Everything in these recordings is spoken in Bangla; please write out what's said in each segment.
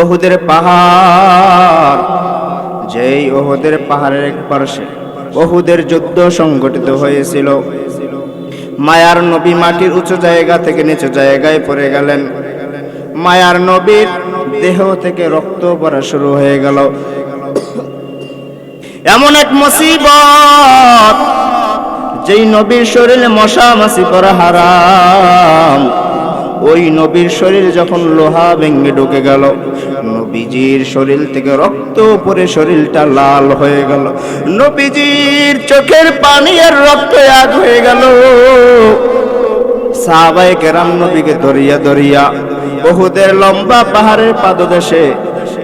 ওহুদের পাহাড়, যেই ওহুদের পাহাড়ের এক পার্শ্বে ওহুদের যুদ্ধ সংগঠিত হয়েছিল। মায়ার নবী মাটির উঁচু জায়গা থেকে নিচু জায়গায় পড়ে গেলেন। মায়ার নবীর দেহ থেকে রক্ত পড়া শুরু হয়ে গেল। এমন এক মুসিবত, যেই নবীর শরীরে মশা মাসি পরা হারাম। ওই নবীর শরীর যখন লোহা ভেঙে ঢুকে গেল, নবীজির শরীর থেকে রক্ত পরে শরীরটা লাল হয়ে গেল। নবীজির চোখের পানি আর রক্ত এক হয়ে গেল। সাহাবায়ে কেরাম নবীকে ধরিয়া দরিয়া বহুদের লম্বা পাহাড়ের পাদদেশে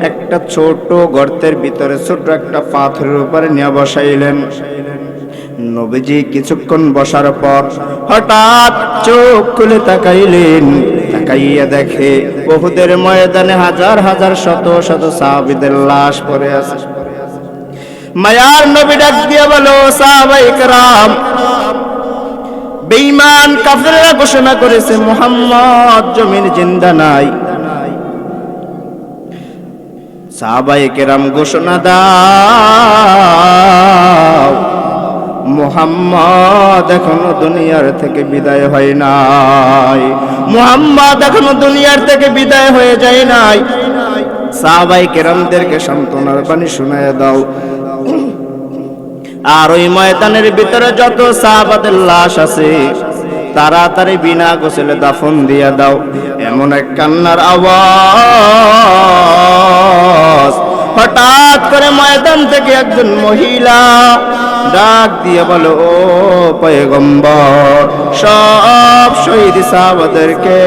একটা ছোট গর্তের ভিতরে ছোট একটা পাথরের উপরে নিয়ে বসাইলেন। নবীজি কিছুক্ষণ বসার পর হঠাৎ চোখ খুলে তাকাইলেন তাকাইয়া দেখে বহুদের ময়দানে হাজার হাজার শত শত সাহাবিদের লাশ পড়ে আছে মায়ার নবী ডাক দিয়া বলো সাহাবাই کرام বেঈমান কাফেররা ঘোষণা করেছে মোহাম্মদ জমির জিন্দা নাই সাহাবাই কেরাম ঘোষণা দাও মুহাম্মদ এখনও দুনিয়ার থেকে বিদায় হয় নাই। মুহাম্মদ এখনও দুনিয়ার থেকে বিদায় হয়ে যায় নাই। সাহাবাই কেরামদেরকে সান্ত্বনার বাণী শুনায় দাও। আর ওই ময়দানের ভিতরে যত সাহাবাদের লাশ আছে, তাড়াতাড়ি বিনা গোসলে দাফন দিয়া দাও। এমন এক কান্নার আওয়াজ। হঠাৎ করে ময়দান থেকে একজন মহিলা ডাক দিয়ে বলো, ও পয়গম্বর, সব শহীদ সাহাবাদেরকে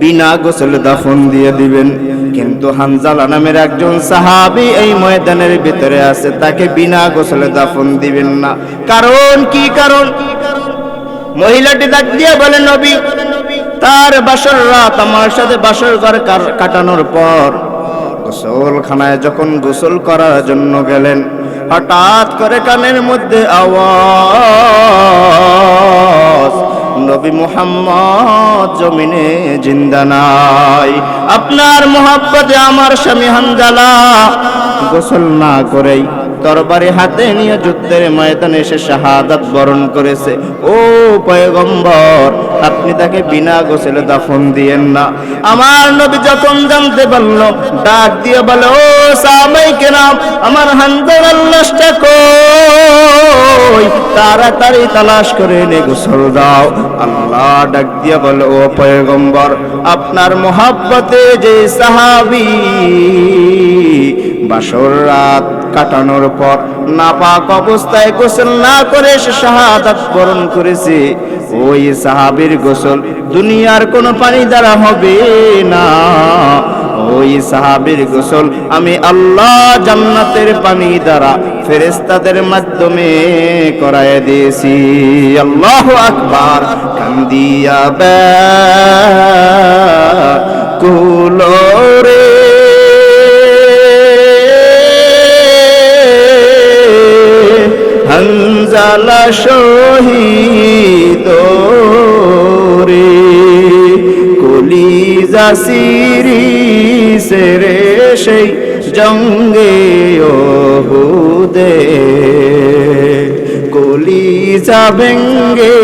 বিনা গোসল দাফন দিয়ে দিবেন। কিন্তু হানজালা নামের একজন সাহাবি এই ময়দানের ভিতরে আছে, তাকে বিনা গোসলে দাফন দিবেন না। কারণ কি কারণ? মহিলাটি ডাক দিয়ে বলে, নবী, তার বাসর রাত আমার সাথে বাসর ঘর কাটানোর পর গোসলখানায় যখন গোসল করার জন্য গেলেন হঠাৎ করে কানের মধ্যে আওয়াজ, নবী মুহাম্মদ জমিনে জিন্দা নাই। আপনার মোহাব্বতে আমার স্বামী হামজালা গোসল না করেই তরবারি হাতে নিয়ে যুদ্ধের ময়দানে এসে শাহাদাত বরণ করেছে। ও পয়গম্বর, আপনি তাকে বিনা গোসলে দাফন দিয়েন না। আমার নবী যখন জানতে পারল, ডাক দিয়ে বলে, ও সাহাবাই কেরাম, আমার হান্দার আল্লাহটা কই তাড়াতাড়ি তালাশ করে এনে গোসল দাও। আল্লাহ ডাক দিয়ে বলে, ও পয়গম্বর, আপনার মোহাব্বতে যে সাহাবি, বাসর রাত কাটানোর পর নাপাক অবস্থায় গোসল না করে সে শাহাদাত বরণ করেছে। ওই সাহাবীর গোসল দুনিয়ার কোনো পানি দ্বারা হবে না। ওই সাহাবীর গোসল আমি আল্লাহ জান্নাতের পানি দ্বারা ফেরেস্তাদের মাধ্যমে করায় দিয়েছি। আল্লাহ আকবার, কান্দিয়া বে কুলোরে হঞ্জালা শহীদ রে। কলিজা সিরি সেরে সেই জঙ্গে ওহুদে কলিজা ভেঙ্গে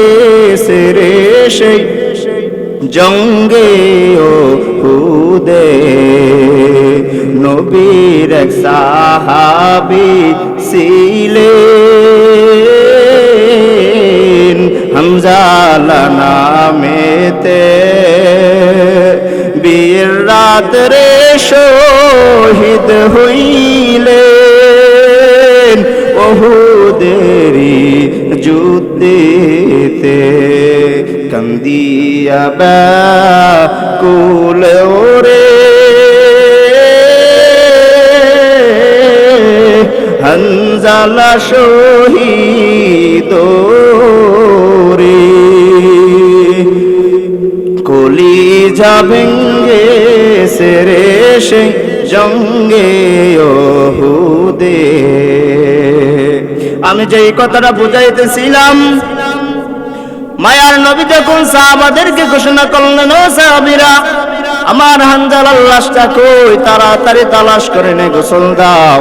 সেরে সেই জঙ্গে ও হুদে নবীর সাহাবি ছিলেন হামজালা নামেতে বীর রাত্রে শহীদ হইলেন ওহুদেরি যুদ্ধেতে কান্দিয়া কুল ওরে। হঞ্জালা শহীদ যাবেঙ্গে সেরে সে জঙ্গে ওহুদে আমি যে এই কথাটা বুঝাইতেছিলাম, মায়ার নবী যখন সাহাবাদেরকে ঘোষণা করলেন, ও সাহাবিরা, আমার হানজালার লাশটা কই তাড়াতাড়ি তালাশ করে নে, গোসল দাও।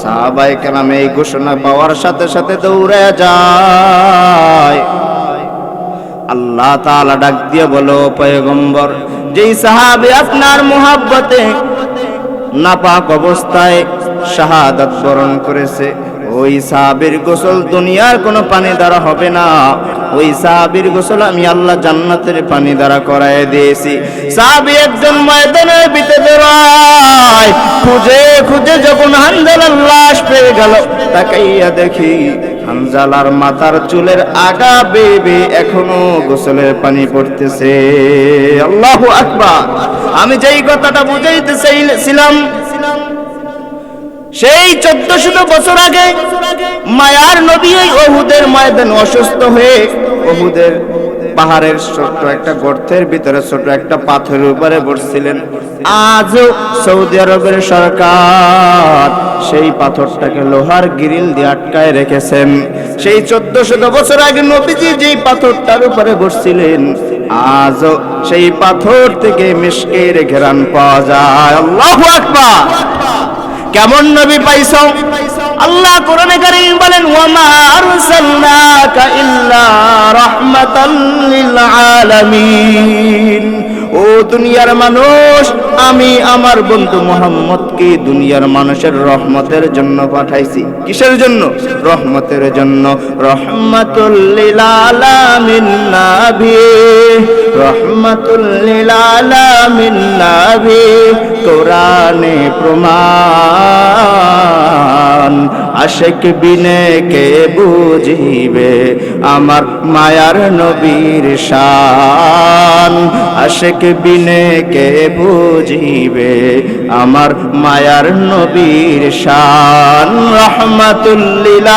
সাহাবাই কেরাম এই ঘোষণা পাওয়ার সাথে সাথে দৌড়ে যায়। আল্লাহ তাআলা ডাক দিয়ে বলো, পয়গম্বর, যেই সাহাবী আপনার মোহাব্বতে নাপাক অবস্থায় শাহাদাত বরণ করেছে, ওই সাহাবীর গোসল দুনিয়ার কোনো পানি দ্বারা হবে না। ওই সাহাবীর গোসল আমি আল্লাহ জান্নাতের পানি দ্বারা করায় দিয়েছি। সাহাবী একজন ভিতরে বেরোয়, খুঁজে খুঁজে যখন হানজালার লাশ পেয়ে গেল, তাকাইয়া দেখি হানজালার মাথার চুলের আগা বেবে এখনও গোসলের পানি পড়তেছে। আল্লাহু আকবার। আমি যেই কথাটা বুঝাইতে চাইছিলাম সেই চোদ্দশত বছর আগে মায়ার নবী এই অহুদের ময়দান অসুস্থ হয়ে অহুদের পাহাড়ের ছোট্ট একটা গর্তের ভিতরে ছোট একটা পাথরের উপরে বসছিলেন। আজও সৌদি আরবের সরকার সেই পাথরটাকে লোহার গ্রিল দিয়ে আটকায় রেখেছেন। সেই চোদ্দ শত বছর আগে নবীজি যেই পাথরটার উপরে বসছিলেন, আজও সেই পাথর থেকে মিশকের ঘেরান পাওয়া যায়। আল্লাহু আকবার! কেমন নবী পাইছো? আল্লাহ কোরআনে কারীম বলেন, ওয়ামা আরসালনাকা ইল্লা রাহমাতাল লিল আলামিন। ও দুনিয়ার মানুষ আমি আমার বন্ধু মোহাম্মদকে দুনিয়ার মানুষের রহমতের জন্য পাঠাইছি। কিসের জন্য? রহমতের জন্য। রহমাতুল লিল আলামিন নাবি। রহমাতুল আলামিন কোরআনে প্রমাণ। আশেক বিনে কে বুঝিবে? আমার মায়ার নবীর শান। আশেক বিনে কে বুঝিবে আমার মায়ার নবীর শান রহমাতুল্লিল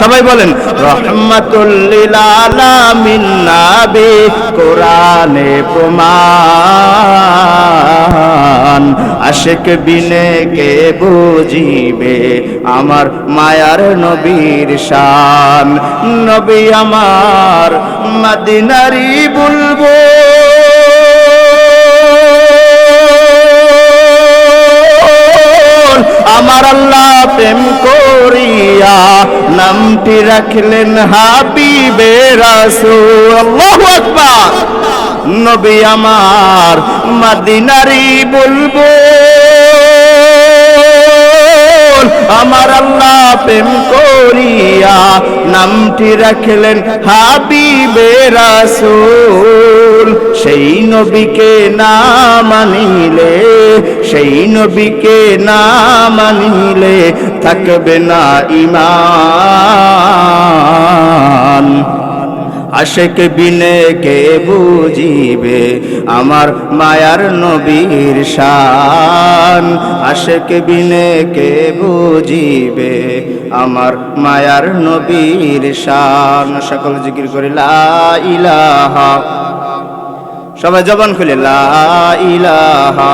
সবাই বলেন রহমাতুল্লিল কোরআনে প্রমাণ। আশেক বিনে কে বুঝিবে? আমার মায়ার নবীর শান। নবী আমার মদিনারি বলব আমার আল্লাহ প্রেম করিয়া নামটি রাখলেন হাবিবে রাসূল। নবী আমার মদিনারি বলব আমার আল্লাহ প্রেম করিয়া নামটি রাখলেন হাবিবে রাসূল। সেই নবীকে না মানিলে, সেই নবীকে না মানিলে থাকবে না ইমান আশেক বিনে কে বুঝিবে? আমার মায়ার নবীর শান। আশেক বিনে কে বুঝিবে? আমার মায়ার নবীর শান। সকল জিকির করে, লা ইলাহা। সবাই জবান খুলে, লা ইলাহা।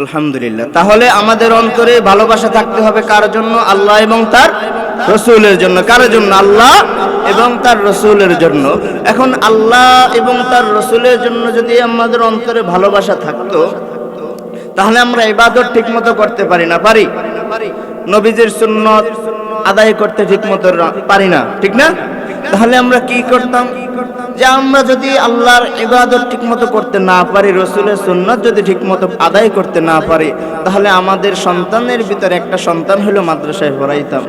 আলহামদুলিল্লাহ। তাহলে আমাদের অন্তরে ভালোবাসা থাকতে হবে কার জন্য? আল্লাহ এবং তার রসুলের জন্য। কার জন্য? আল্লাহ এবং তার রসুলের জন্য। এখন আল্লাহ এবং তার রসুলের জন্য যদি আমাদের অন্তরে ভালোবাসা থাকতো, তাহলে আমরা ইবাদত ঠিক মতো করতে পারি না। পারি? নবীজির সুন্নত আদায় করতে ঠিক মতো পারি না। ঠিক না? তাহলে আমরা কি করতাম? যে আমরা যদি আল্লাহর ইবাদত ঠিক মতো করতে না পারি, রসুলের সুন্নত যদি ঠিক মতো আদায় করতে না পারি, তাহলে আমাদের সন্তানের ভিতরে একটা সন্তান হলো মাদ্রাসায় পড়াইতাম।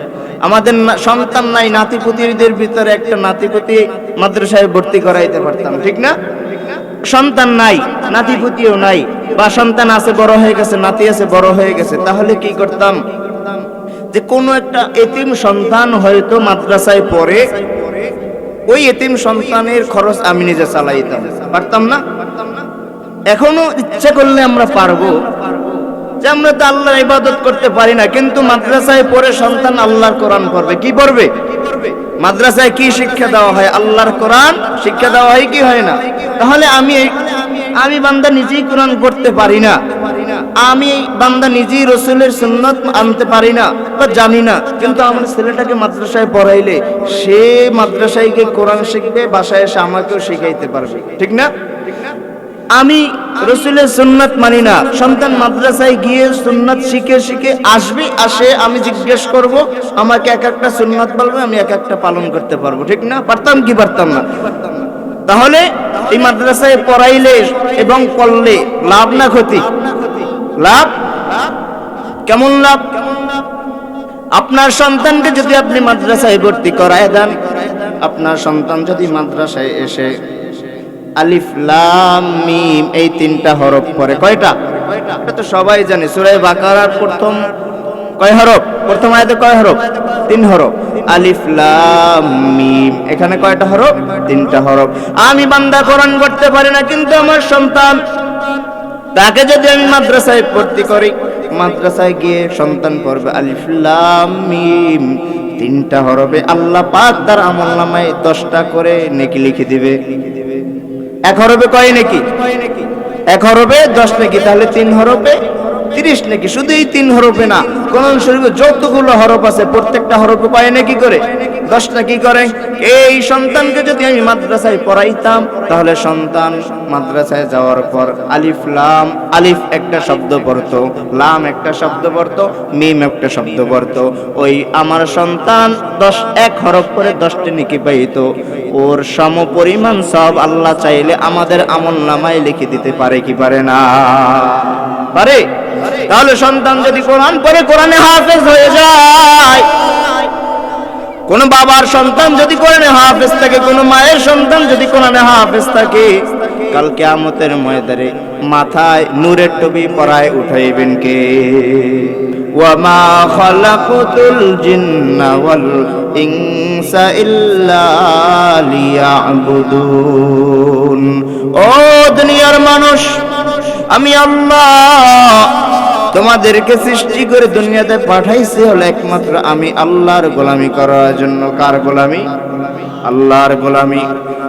আমাদের সন্তান নাই, নাতিপুতিদের ভিতরে একটা নাতিপুতি মাদ্রাসায় ভর্তি করাইতে পারতাম, ঠিক না? সন্তান নাই, নাতিপুতিও নাই, বা সন্তান আছে বড় হয়ে গেছে, নাতি আছে বড় হয়ে গেছে, তাহলে কি করতাম? যে কোনো একটা এতিম সন্তান হয়তো মাদ্রাসায় পড়ে ওই এতিম সন্তানের খরচ আমি নিজে চালাইতাম। পারতাম না? এখনও ইচ্ছা করলে আমরা পারব। যে আমরা তো আল্লাহর ইবাদত করতে পারি না, কিন্তু মাদ্রাসায় পড়ে সন্তান আল্লাহর কোরআন পড়বে। কি পড়বে? মাদ্রাসায় কি শিক্ষা দেওয়া হয়? আল্লাহর কোরআন শিক্ষা দেওয়া হয় কি হয় না? তাহলে আমি আমি বান্দা নিজেই কোরআন পড়তে পারি না। আমি বান্দা নিজেই রসুলের সুন্নত আনতে পারি না বা জানি না। কিন্তু আমার ছেলেটাকে মাদ্রাসায় পড়াইলে সে মাদ্রাসায় গিয়ে কোরআন শিখবে, বাসায় এসে আমাকেও শিখাইতে পারবে। ঠিক না? আমি রসুলের সুন্নাত মানি না। সন্তান মাদ্রাসায় গিয়ে সুন্নাত শিখে শিখে আসবে, আসে আমি জিজ্ঞেস করব, আমাকে এক একটা সুন্নাত বলবে, আমি এক একটা পালন করতে পারব। ঠিক না? পারতাম কি পারতাম না? তাহলে এই মাদ্রাসায় পড়াইলে এবং পড়লে লাভ না ক্ষতি? লাভ? কেমন লাভ? আপনার সন্তানকে যদি আপনি মাদ্রাসায় ভর্তি করায় দেন, আপনার সন্তান যদি মাদ্রাসায় এসে আলিফ, লাম, মিম এই তিনটা হরফ পড়ে, কয়টা? এটা তো সবাই জানে, সূরা বাকারার প্রথম কয় হরফ? প্রথম আয়াতে কয় হরফ? তিন হরফ। আলিফ, লাম, মিম, এখানে কয়টা হরফ? তিনটা হরফ। আমি বান্দা কোরআন করতে পারি না, কিন্তু আমার সন্তান তাকে যদি আমি মাদ্রাসায় ভর্তি করি, মাদ্রাসায় গিয়ে সন্তান পড়বে আলিফ লাম মিম। তিনটা হরবে আল্লাহ পাক তার আমল নামায় দশটা করে নেকি লিখে দিবে। এক হরবে কয় নাকি? এক হরবে দশ নাকি, তাহলে তিন হরবে তিরিশ নাকি। শুধু এই তিন হরফে না, কোরআন শরীফে যতগুলো হরফ আছে, প্রত্যেকটা হরফে কয় নাকি করে? দশ নাকি করে? এই সন্তানকে যদি আমি মাদ্রাসায় পড়াইতাম, তাহলে সন্তান মাদ্রাসায় যাওয়ার পর আলিফ, লাম, আলিফ একটা শব্দ পড়তো, লাম একটা শব্দ পড়তো, মিম একটা শব্দ পড়তো। ওই আমার সন্তান দশ, এক হরফ করে দশটি নিকি পাইতো। ওর সম পরিমাণ সব আল্লাহ চাইলে আমাদের আমল নামায় লিখে দিতে পারে কি পারে না? পারে? তাহলে সন্তান যদি কোরআন পরে কোরআনে হাফেজ হয়ে যায়। কোন বাবার সন্তান যদি কোরআনে হাফেজ থাকে, কোন মায়ের সন্তান যদি কোরআনে হাফেজ থাকে, কাল কিয়ামতের ময়দানে মাথায় নূরের টুপি পরায় উঠাইবেন কে? ওয়ামা খালাকুতুল জিন্না ওয়াল ইনসা ইল্লা লিয়াবুদুন। ও দুনিয়ার মানুষ, আমি আল্লাহ তোমাদেরকে সৃষ্টি করে দুনিয়াতে পাঠাইছি হলো একমাত্র আমি, আল্লাহর গোলামি করার জন্য। কার গোলামি? আল্লাহর গোলামি।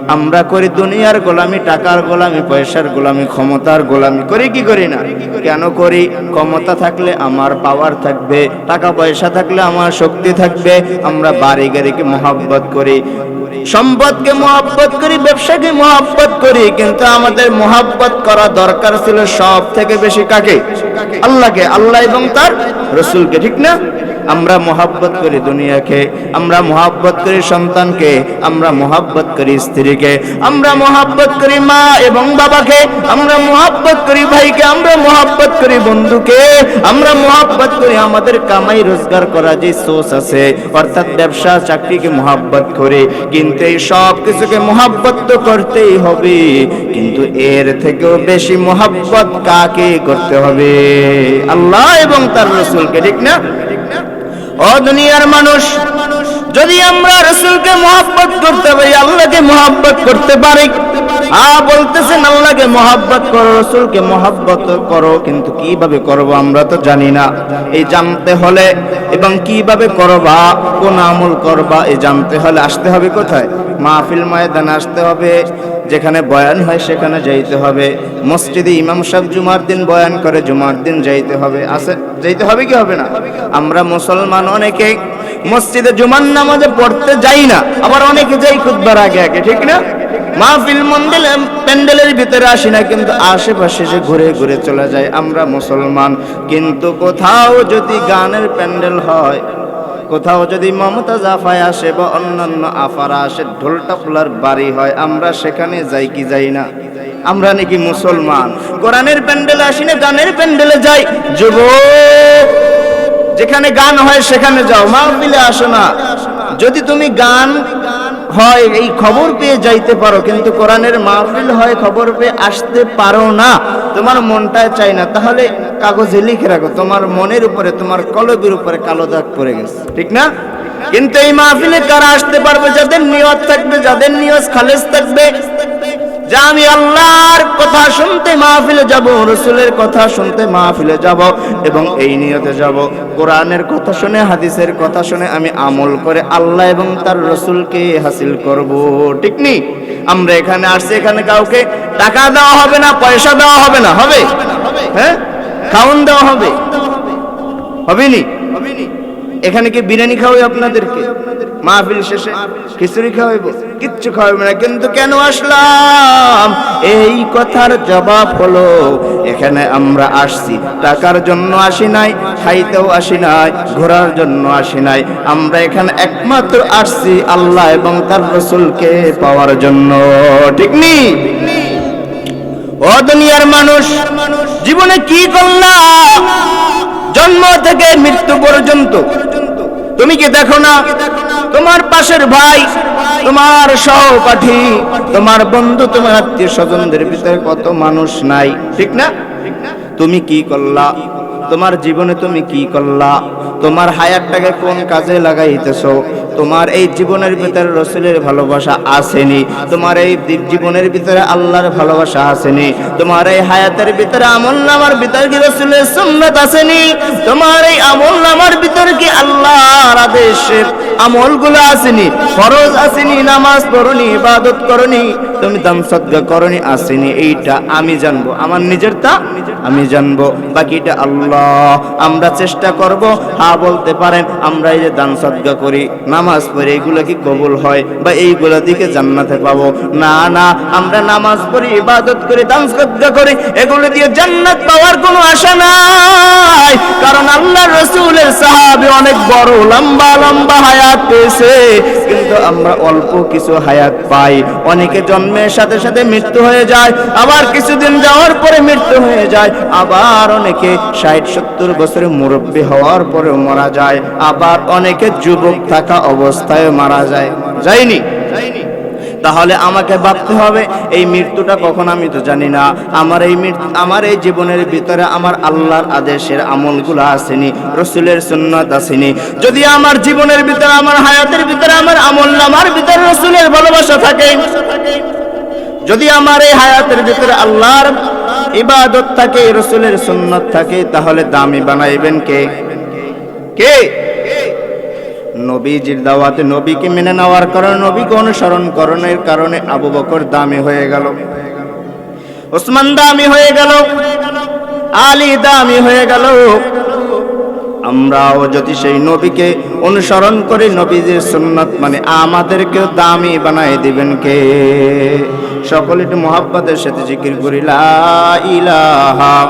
আমরা করি দুনিয়ার গোলামি, টাকার গোলামি, পয়সার গোলামি, ক্ষমতার গোলামি। করি কি করি না? কেন করি? ক্ষমতা থাকলে আমার পাওয়ার থাকবে, টাকা পয়সা থাকলে আমার শক্তি থাকবে। আমরা বাড়ি গাড়িকে মহাব্বত করি। সম্পদকে মহাব্বত করি ব্যবসাকে মহাব্বত করি, কিন্তু আমাদের মহাব্বত করা দরকার ছিল সব থেকে বেশি কাকে? আল্লাহকে, আল্লাহ এবং তার রসুলকে, ঠিক না? আমরা মহাব্বত করি দুনিয়াকে, আমরা মহাব্বত করি সন্তানকে, আমরা মহাব্বত করি স্ত্রীকে, আমরা মহাব্বত করি মা এবং বাবাকে, আমরা মহাব্বত করি ভাইকে, আমরা মহাব্বত করি বন্ধুকে, আমরা মহাব্বত করি আমাদের কামাই রোজগার করা যে সোর্স আছে, অর্থাৎ ব্যবসা, চাকরিকে মহাব্বত করি। কিন্তু এই সব কিছুকে মহাব্বত তো করতেই হবে, কিন্তু এর থেকেও বেশি মহাব্বত কাকে করতে হবে? আল্লাহ এবং তার রসুলকে, ঠিক না? ও দুনিয়ার মানুষ, যদি আমরা রসুলকে মহাব্বত করতে পারি, আল্লাহকে মহাব্বত করতে পারি। আ, বলতেছেন, আল্লাহকে মহাব্বত করো, রসুলকে মহাব্বত করো, কিন্তু কীভাবে করব আমরা তো জানি না। এই জানতে হলে এবং কীভাবে করবা, কোন আমল করবা, এই জানতে হলে আসতে হবে কোথায়? মাহফিল ময়দানে আসতে হবে যেখানে বয়ান হয় সেখানে যাইতে হবে। মসজিদে ইমাম সাহেব জুমার দিন বয়ান করে, জুমার দিন যাইতে হবে। আসে যাইতে হবে কি হবে না? আমরা মুসলমান অনেকে মসজিদে জুমার নামাজে পড়তে যাই না, আবার অনেকে যাই খুদবার আগে আগে, ঠিক না? মাহফিল মন্দির প্যান্ডেলের ভিতরে আসি না, কিন্তু আশেপাশে যে ঘুরে ঘুরে চলে যায়, আমরা মুসলমান। কিন্তু কোথাও যদি গানের প্যান্ডেল হয় কোথাও যদি মমতা জাফায় আসে বা অন্যান্য আফারা আসে, ঢোল টাপলার বাড়ি হয়, আমরা সেখানে যাই কি যাই না? আমরা নাকি মুসলমান। কোরআনের প্যান্ডেলে আসি না, গানের প্যান্ডেলে যাই। যুব যেখানে গান হয় সেখানে যাও, মাহফিলে আসো না। যদি তুমি গান হয়, এই খবর পেয়ে যাইতে পারো। কিন্তু কোরআনের মাহফিল হয়, খবর পেয়ে আসতে পারো না। তোমার মনটায় চাই না। তাহলে কাগজে লিখে রাখো। তোমার মনের উপরে, তোমার কলবের উপরে কালো দাগ পড়ে গেছে। ঠিক না? কিন্তু এই মাহফিলে কারা আসতে পারবে? যাদের নিয়ত থাকবে, যাদের নিয়ত খালেজ থাকবে যে আমি আল্লাহর কথা শুনতে মাহফিলে যাব, রসুলের কথা শুনতে মাহফিলে যাব এবং এই নিয়তে যাব। কোরআনের কথা শুনে, হাদিসের কথা শুনে আমি আমল করে আল্লাহ এবং তার রসুলকে হাসিল করব। ঠিক নি? আমরা এখানে আসছি, এখানে কাউকে টাকা দেওয়া হবে না, পয়সা দেওয়া হবে না, হবে? হ্যাঁ? খাওন দেওয়া হবে? হবে নি এখানে কি বিরিয়ানি খাওয়াই আপনাদেরকে? মাহফিল শেষে খিচুড়ি খাওয়াইব, কিচ্ছু খাওয়াইব না। কিন্তু কেন আসলাম? এই কথার জবাব হলো, এখানে আমরা আসছি। টাকার জন্য আসি নাই, খাইতেও আসি নাই, ঘোরার জন্য আসি নাই। আমরা এখানে একমাত্র আসছি আল্লাহ এবং তার রসুলকে পাওয়ার জন্য। ঠিক নি? ও দুনিয়ার মানুষ, জীবনে কি করলা? জন্ম থেকে মৃত্যু পর্যন্ত তুমি কি দেখো না? তোমার পাশের ভাই, তোমার সহপাঠী, তোমার বন্ধু, তোমার আত্মীয় স্বজনদের ভিতরে কত মানুষ নাই, ঠিক না? তুমি কি করলা? তোমার জীবনে তুমি কি করলা? তোমার হায়ারটাকে কোন কাজে লাগাইতেছো? তোমার এই জীবনের ভিতরে রসুলের ভালোবাসা আসেনি। তোমার এই জীবনের ভিতরে আল্লাহর ভালোবাসা আসেনি। তোমার এই হায়াতের ভিতরে আমল নামার ভিতরে কি রসুলের সুন্নত আসেনি? তোমার এই আমল নামার ভিতরে কি আল্লাহর আদেশের আমলগুলো আসেনি? ফরজ আসেনি, নামাজ পড়নি, ইবাদত করনি, তুমি দান সদকা করনি, আসেনি। এইটা আমি জানব, আমার নিজের তা আমি জানব, বাকিটা আল্লাহ। আমরা চেষ্টা করব হ্যাঁ বলতে পারেন আমরা এই যে দান সদকা করি, নামাজ পড়ি এইগুলো কি কবুল হয়? বা এইগুলো দিকে জান্নাতে পাবো? না না, আমরা নামাজ পড়ি, ইবাদত করি, দান সদকা করি, এগুলো দিয়ে জান্নাত পাওয়ার কোনো আশা নাই। কারণ আল্লাহ রসুলের সাহাবি অনেক বড়, লম্বা লম্বা হায়াত পেয়েছে। কিন্তু আমরা অল্প কিছু হায়াত পাই। অনেকে জন্মের সাথে সাথে মৃত্যু হয়ে যায়, আবার কিছুদিন যাওয়ার পরে মৃত্যু হয়ে যায়। আবার অনেকে ষাট, সত্তর বছরের মুরব্বী হওয়ার পরেও মারা যায়। আবার অনেকে যুবক থাকা অবস্থায় মারা যায়। যায়নি তাহলে আমাকে ভাবতে হবে, এই মৃত্যুটা কখন আমি তো জানি না। আমার এই আমার এই জীবনের ভিতরে আমার আল্লাহর আদেশের আমলগুলো আসেনি, রসুলের সুন্নত আসেনি। যদি আমার জীবনের ভিতরে, আমার হায়াতের ভিতরে, আমার আমল আমার ভিতরে রসুলের ভালোবাসা থাকে, যদি আমার এই হায়াতের ভিতরে আল্লাহর ইবাদত থাকে, রসুলের সুন্নত থাকে, তাহলে দামি বানাইবেন কে? কে? নবীজির দাওয়াতে নবীকে মেনে নেওয়ার কারণে নবীকে অনুসরণ করণের কারণে আবু বকর দামি হয়ে গেল। ওসমান দামি হয়ে গেল। আলী দামি হয়ে গেল। আমরাও যদি সেই নবীকে অনুসরণ করি, নবীজির সুন্নাত মানে আমাদেরকেও দামি বানাই দিবেন কে? সকলে একটু মোহাব্বতের সাথে জিকির করি, লা ইলাহা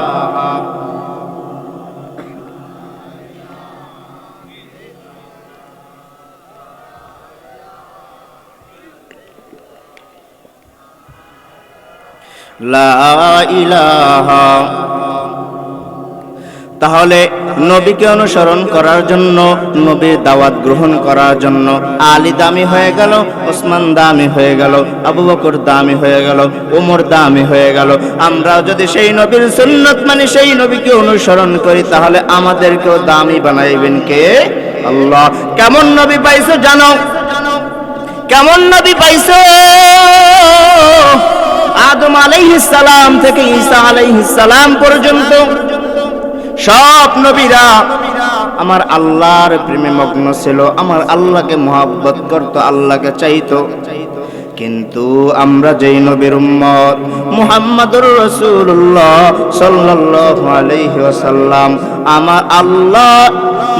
তাহলে নবীকে অনুসরণ করার জন্য, নবীর দাওয়াত গ্রহণ করার জন্য আলী দামি হয়ে গেল, ওসমান দামি হয়ে গেল, আবু বকর দামি হয়ে গেল, ওমর দামি হয়ে গেল। আমরা যদি সেই নবীর সুন্নত মানে সেই নবীকে অনুসরণ করি, তাহলে আমাদেরকেও দামি বানাইবেন কে? আল্লাহ। কেমন নবী পাইছো জানো? কেমন নবী পাইছো? আদম সালাম থেকে ঈসা সালাম পর্যন্ত সব নবীরা আমার আল্লাহর প্রেমে মগ্ন ছিল। আমার আল্লাহকে মহাব্বত করত, আল্লাহকে চাইতো। কিন্তু আমরা যেই নবীর উম্মত, মুহাম্মাদুর রাসূলুল্লাহ সাল্লাল্লাহু আলাইহি ওয়াসাল্লাম, আমার আল্লাহ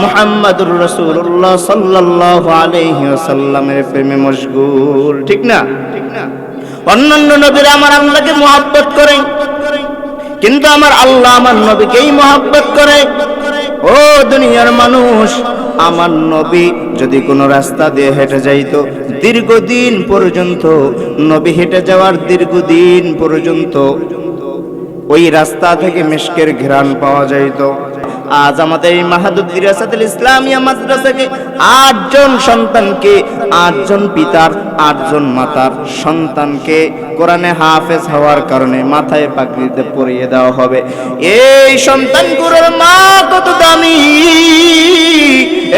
মুহাম্মাদুর রাসূলুল্লাহ সাল্লাল্লাহু আলাইহি ওয়াসাল্লামের প্রেমে মশগুল ঠিক না ঠিক না? অন্যান্য নবীরা আমার আল্লাহকে মহাব্বত করে। কিন্তু আমার আল্লাহ আমার নবীকেই মহাব্বত করে। ও দুনিয়ার মানুষ, আমার নবী যদি কোনো রাস্তা দিয়ে হেঁটে যাইত, দীর্ঘদিন পর্যন্ত নবী হেঁটে যাওয়ার দীর্ঘদিন পর্যন্ত ওই রাস্তা থেকে মিশকের ঘ্রাণ পাওয়া যাইত। আজ আমাদের এই মাহাদুদ্দির আসাদুল ইসলামিয়া মাদ্রাসাকে আটজন সন্তানকে, আটজন পিতার, আটজন মাতার সন্তানকে কোরআনে হাফেজ হওয়ার কারণে মাথায় পাগড়িতে পরিয়ে দেওয়া হবে। এই সন্তানগুলোর মা কত দামি?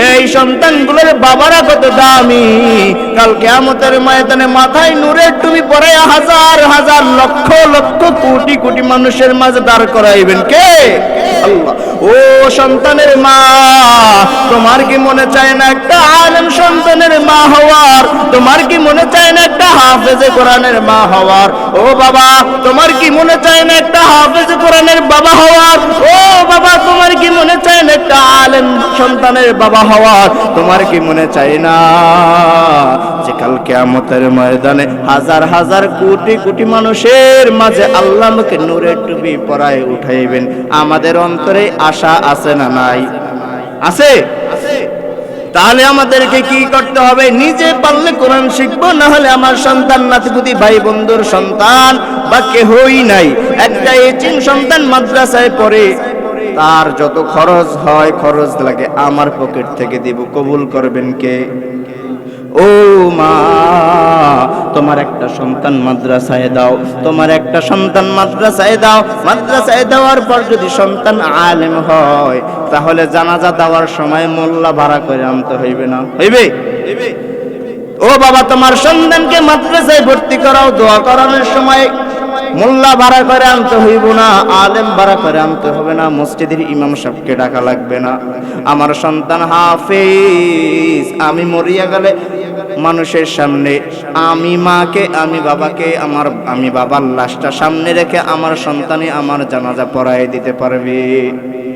এই সন্তানগুলোর বাবারা কত দামি? কাল কেয়ামতের ময়দানে মাথায় নূরের তুমি পরে হাজার হাজার লক্ষ লক্ষ, কোটি কোটি মানুষের মাঝে দাঁড় করাইবেন কে? ও সন্তানের মা, তোমার কি মনে চায় না একটা আলেম সন্তানের মা হওয়ার। তোমার কি মনে চায় না একটা হাফেজে কোরআনের মা হওয়ার? ও বাবা, তোমার কি মনে চায় না একটা হাফেজে কোরআনের বাবা হওয়ার? ও বাবা, তোমার কি মনে চায় না একটা আলেম সন্তানের বাবা হওয়ার? তোমার কি মনে চায় না যে কাল কেয়ামতের ময়দানে হাজার হাজার কোটি কোটি মানুষের মাঝে আল্লাহ আমাকে নূরের টুপি পরায় উঠাইবেন? আমাদের অন্তরে আশা আছে না নাই? আছে? তাহলে আমাদেরকে কি করতে হবে? নিজে পারলে কোরআন শিখব না হলে আমার সন্তান নাতিপুতি ভাই বন্ধুর সন্তান বা কেহই নাই। একটা এচিন সন্তান মাদ্রাসায় পড়ে, তার যত খরচ হয়, খরচ লাগে আমার পকেট থেকে দিব। কবুল করবেন কে? ও মা, তোমার একটা সন্তান মাদ্রাসায় দাও, তোমার একটা সন্তান মাদ্রাসায় দাও, মাদ্রাসায় দেওয়ার পর যদি সন্তান আলেম হয়, তাহলে জানাজা দেওয়ার সময় মোল্লা ভাড়া করে আনতে হইবে না। হইবে? ও বাবা, তোমার সন্তানকে মাদ্রাসায় ভর্তি করাও দোয়া করানোর সময় মোল্লা ভাড়া করে আনতে হইব না, আলেম ভাড়া করে আনতে হবে না, মসজিদের ইমাম সাহেবকে ডাকা লাগবে না। আমার সন্তান হাফেজ, আমি মরিয়া গেলে মানুষের সামনে, আমি মাকে, আমি বাবাকে, আমার, আমি বাবার লাশটা সামনে রেখে আমার সন্তানে আমার জানাজা পড়ায় দিতে পারবে।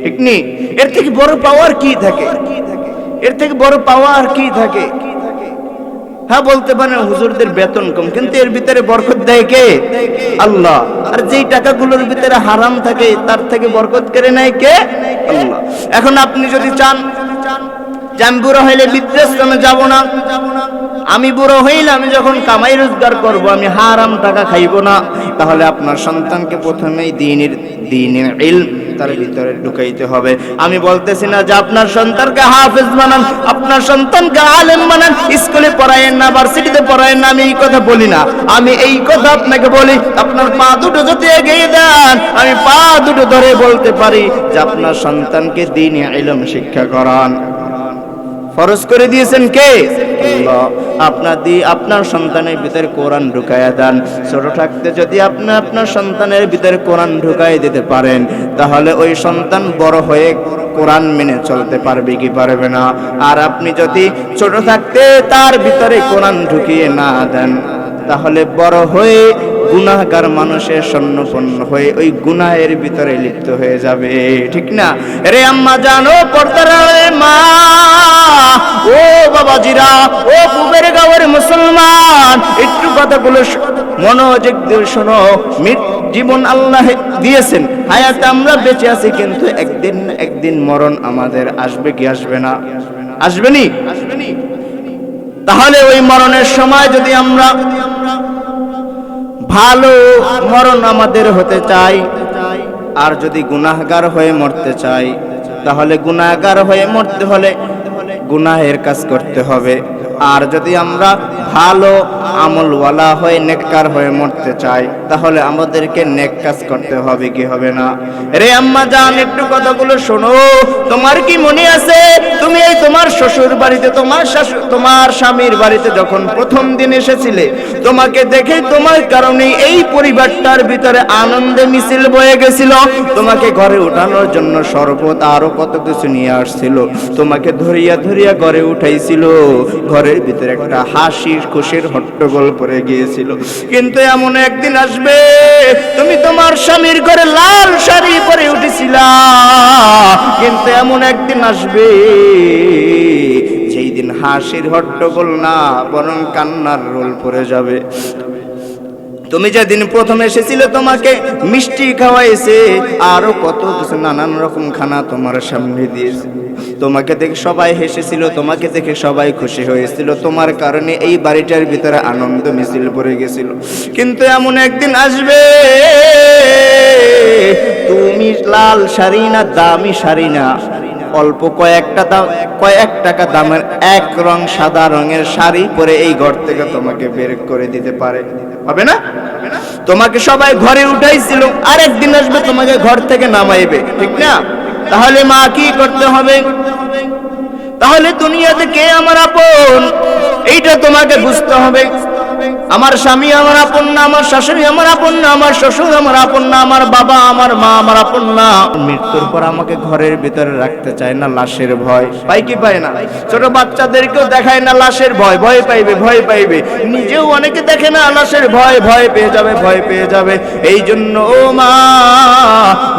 ঠিক নি? এর থেকে বড় পাওয়ার কি থাকে? এর থেকে বড় পাওয়ার কি থাকে? হ্যাঁ বলতে পারেন হুজুরদের বেতন কম, কিন্তু এর ভিতরে বরকত দেয় কে? আল্লাহ। আর যেই টাকাগুলোর ভিতরে হারাম থাকে, তার থেকে বরকত কেড়ে নেয় কে? আল্লাহ। এখন আপনি যদি চান যে আমি বুড়ো হইলে বৃদ্ধাশ্রমে যাব না, আমি বুড়ো হইলে আমি যখন কামাই রোজগার করব, আমি হারাম টাকা খাইব না, তাহলে আপনার সন্তানকে প্রথমেই দিনের দিনের ইলম তার ভিতরে ঢুকাইতে হবে। আমি বলতেছি না যে আপনার সন্তানকে হাফেজ বানান আপনার সন্তানকে আলেম বানান স্কুলে পড়ায়েন না, ভার্সিটিতে পড়ায়েন না, আমি এই কথা বলি না। আমি এই কথা আপনাকে বলি, আপনার পা দুটো যদি এগিয়ে দেন, আমি পা দুটো ধরে বলতে পারি যে আপনার সন্তানকে দিনে এলম শিক্ষা করান। ফরজ করে দিয়েছেন কে? আপনার দি আপনার সন্তানের ভিতরে কোরআন ঢুকাইয়া দেন। ছোট থাকতে যদি আপনি আপনার সন্তানের ভিতরে কোরআন ঢুকাই দিতে পারেন, তাহলে ওই সন্তান বড় হয়ে কোরআন মেনে চলতে পারবে কি পারবে না? আর আপনি যদি ছোট থাকতে তার ভিতরে কোরআন ঢুকিয়ে না দেন, তাহলে বড় হয়ে গুনাহগার মানুষের স্বর্ণপন্ন হয়ে ওই গুনাহের ভিতরে লিপ্ত হয়ে যাবে, ঠিক না? রে আম্মা জানো, পর্দার মা, ও বাবাজিরা, ও পুবের গাঁয়ের মুসলমান, একটু কথাগুলো মনোযোগ দিয়ে শোনো জীবন আল্লাহ দিয়েছেন, হায়াত আমরা বেঁচে আছি, কিন্তু একদিন একদিন মরণ আমাদের আসবে কি আসবে না? আসবেনি তাহলে ওই মরণের সময় যদি আমরা ভালো মরণ আমাদের হতে চাই। আর যদি গুনাহগার হয়ে মরতে চাই, তাহলে গুনাহগার হয়ে মরতে হলে গুনাহের কাজ করতে হবে। আর যদি আমরা ভালো আমলওয়ালা হয়ে নেককার হয়ে মরতে চাই তাহলে আমাদেরকে নেক কাজ করতে হবে, কি হবে না? রে আম্মা জান, একটু কথাগুলো শোনো। তোমার কি মনে আছে, তুমি এই তোমার শ্বশুর বাড়িতে, তোমার শাশু, তোমার স্বামীর বাড়িতে যখন প্রথম দিন এসেছিলে, তোমাকে দেখে তোমার কারণে এই পরিবারটার ভিতরে আনন্দে মিছিল বয়ে গেছিল। তোমাকে ঘরে উঠানোর জন্য শরবত আরও কত কিছু নিয়ে আসছিল। তোমাকে ধরিয়া ধরিয়া ঘরে উঠাইছিল। ঘরের ভিতরে একটা হাসির খুশির হট্টগোল পরে গিয়েছিল। কিন্তু এমন একদিন আসবে, তুমি তোমার স্বামীর ঘরে লাল শাড়ি পরে উঠেছিলা। কিন্তু এমন একদিন আসবে, যেই দিন হাসির হট্টগোল না, বরং কান্নার রোল পরে যাবে। তুমি যেদিন প্রথম এসেছিল তোমাকে মিষ্টি খাওয়াইছে, আরও কত কিছু নানান রকম খানা তোমার সামনে দিয়েছে। তোমাকে দেখে সবাই হেসেছিল, তোমাকে দেখে সবাই খুশি হয়েছিল। তোমার কারণে এই বাড়িটার ভিতরে আনন্দ মিছিল পড়ে গেছিল। কিন্তু এমন একদিন আসবে, তুমি লাল শাড়ি না দামি শাড়ি না? অল্প কয়েকটা দাম কয়েক টাকা দামের এক রং সাদা রঙের শাড়ি পরে এই ঘর থেকে তোমাকে বের করে দিতে পারে। হবে না? তোমাকে সবাই ঘরে উঠাইছিল, আরেকদিন আসবে তোমাকে ঘর থেকে নামাইবে, ঠিক না? তাহলে মা কি করতে হবে? তাহলে দুনিয়াতে কে আমার আপন? এইটা তোমাকে বুঝতে হবে। আমার স্বামী, আমার আপন না, আমার শাশুড়ি, আমার আপন না, আমার শ্বশুর, আমার আপন না, আমার বাবা, আমার মা, আমার আপন না। মৃত্যুর পর আমাকে ঘরের ভিতরে রাখতে চায় না, লাশের ভয়। পাই কি পায় না? ছোট বাচ্চাদেরকেও দেখায় না, লাশের ভয় ভয় পাইবে ভয় পাইবে। নিজেও অনেকে দেখে না, লাশের ভয় ভয় পেয়ে যাবে, ভয় পেয়ে যাবে। এই জন্য, ও মা,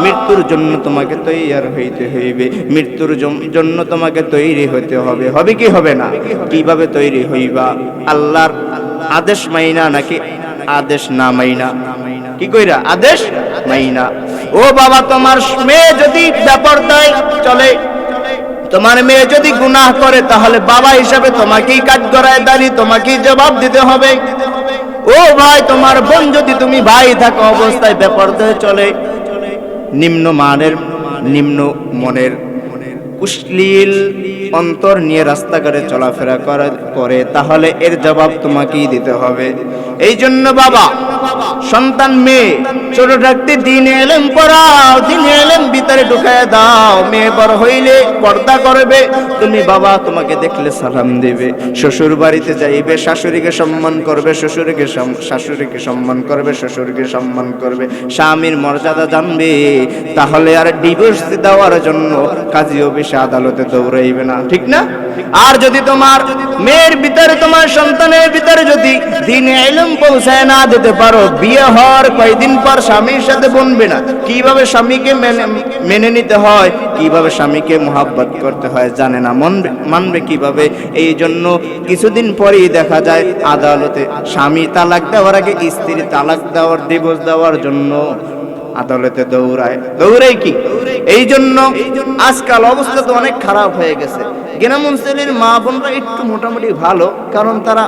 মৃত্যুর জন্য তোমাকে তৈয়ার হইতে হইবে। মৃত্যুর জন্য তোমাকে তৈরি হতে হবে। হবে কি হবে না? কীভাবে তৈরি হইবা? আল্লাহর আদেশ মাইনা নাকি আদেশ না মাইনা? কি কইরা? আদেশ মাইনা। ও বাবা, তোমার মেয়ে যদি ব্যাপার দেয় চলে, তোমার মেয়ে যদি গুনাহ করে, তাহলে বাবা হিসাবে তোমাকেই কাজ করায় দাঁড়ি তোমাকেই জবাব দিতে হবে। ও ভাই, তোমার বোন যদি তুমি ভাই থাকো অবস্থায় ব্যাপার দেয় চলে নিম্ন মানের নিম্ন মনের কুশলীল অন্তর নিয়ে রাস্তাঘাটে চলাফেরা করে তাহলে এর জবাব তোমাকেই দিতে হবে। এই জন্য বাবা, সন্তান মেয়ে, ছোট থাকতে দিন এলেম পড়াও, দিন এলেম ভিতরে ঢুকায় দাও। মেয়ে বড় হইলে পর্দা করবে, তুমি বাবা তোমাকে দেখলে সালাম দেবে। শ্বশুর বাড়িতে যাইবে, শাশুড়িকে সম্মান করবে, শ্বশুরকে শাশুড়িকে সম্মান করবে, শ্বশুরকে সম্মান করবে। স্বামীর মর্যাদা জানবে, তাহলে আর ডিভোর্স দেওয়ার জন্য কাজী অফিসে আদালতে দৌড়াইবে না, ঠিক না? আর যদি তোমার মেয়ের ভিতরে, তোমার সন্তানের ভিতরে যদি দিন এলম পৌঁছায় না দিতে পারো, বিয়ে হওয়ার কয়েকদিন পর স্বামীর সাথে বনবে না। কীভাবে স্বামীকে মেনে নিতে হয়, কীভাবে স্বামীকে মোহাব্বত করতে হয় জানে না। মনবে, মানবে কীভাবে? এই জন্য কিছুদিন পরেই দেখা যায় আদালতে স্বামী তালাক দেওয়ার আগে স্ত্রী তালাক দেওয়ার, ডিভোর্স দেওয়ার জন্য আদালতে দৌড়ায়। দৌড়াই কি? এই জন্য আজকাল অবস্থা তো অনেক খারাপ হয়ে গেছে। গ্রাম অঞ্চলের মা বোনরা একটু মোটামুটি ভালো, কারণ তারা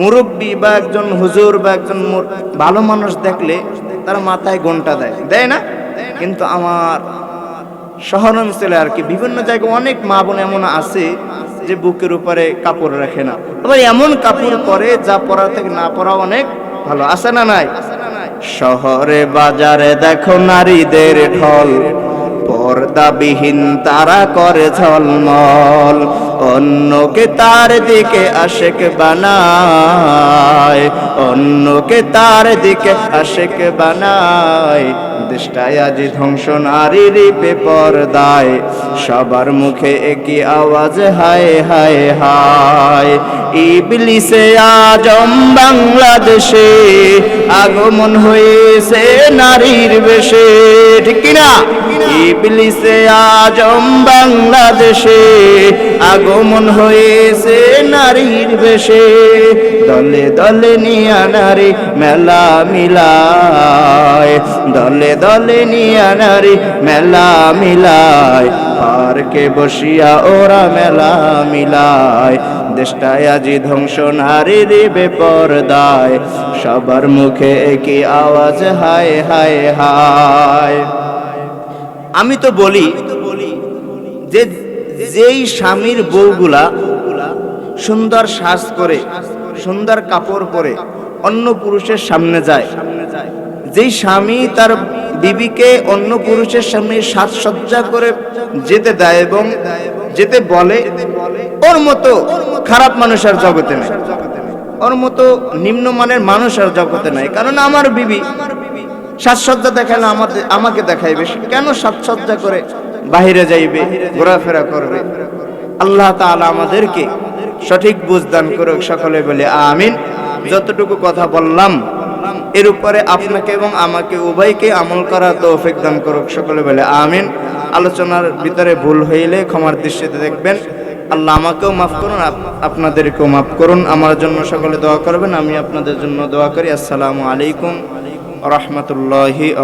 মুরব্বী বা একজন হুজুর বা একজন ভালো মানুষ দেখলে তারা মাথায় ঘণ্টা দেয়। দেয় না? কিন্তু আমার শহর অঞ্চলে আর কি বিভিন্ন জায়গায় অনেক মা বোন এমন আছে যে বুকের উপরে কাপড় রাখে না। আবার এমন কাপড় পরে যা পরা থেকে না পরা অনেক ভালো। আছে না নাই? শহরে বাজারে দেখো নারীদের ঢল। পর্দাবিহীন তারা করে ঝলমল। অন্যকে তার দিকে আশেক বানায়, অন্যকে তার দিকে আশেক বানায়। দেশটায় আজ ধ্বংস, নারীর পর্দায়, সবার মুখে একই আওয়াজ, হায় হায় হায়। ইবলিসে আজম বাংলাদেশে আগমন হয়েছে নারীর বেশে, ঠিক কিনা? ইবলিসে আজম বাংলাদেশে আগমন হয়েছে নারীর বেশে। দলে দলে নিয়া নারী মেলা মিলায়। দলে দলে নিয়া নারী মেলা মিলায়। পার্কে বসিয়া ওরা মেলা মিলায়। দেশটায় আজি ধ্বংস নারীর বেপরদায়। সবার মুখে একই আওয়াজ, হায় হায় হায়। আমি তো বলি যে যেই স্বামীর বউগুলা সুন্দর সাজ করে, সুন্দর কাপড় পরে অন্য পুরুষের সামনে যায়, যেই স্বামী তার বিবিকে অন্য পুরুষের সামনে সাজসজ্জা করে যেতে দেয় এবং যেতে বলে, ওর মতো খারাপ মানুষ আর জগতে নেই। ওর মতো নিম্নমানের মানুষ আর জগতে নাই। কারণ আমার বিবি সাজসজ্জা দেখালে আমাদের আমাকে দেখাইবে কেন সাজসজ্জা করে বাহিরে যাইবে, ঘোরাফেরা করবে। আল্লাহ তাআলা আমাদেরকে সঠিক বুঝদান করুক, সকলে বলে আমিন। যতটুকু কথা বললাম, এর উপরে আপনাকে এবং আমাকে, উভয়কে আমল করা তৌফিক দান করুক, সকলে বলে আমিন। আলোচনার ভিতরে ভুল হইলে ক্ষমার দৃষ্টিতে দেখবেন। আল্লাহ আমাকেও মাফ করুন, আপ- আপনাদেরকেও মাফ করুন। আমার জন্য সকলে দোয়া করবেন, আমি আপনাদের জন্য দোয়া করি। আসসালামু আলাইকুম রহমতুল্লাহি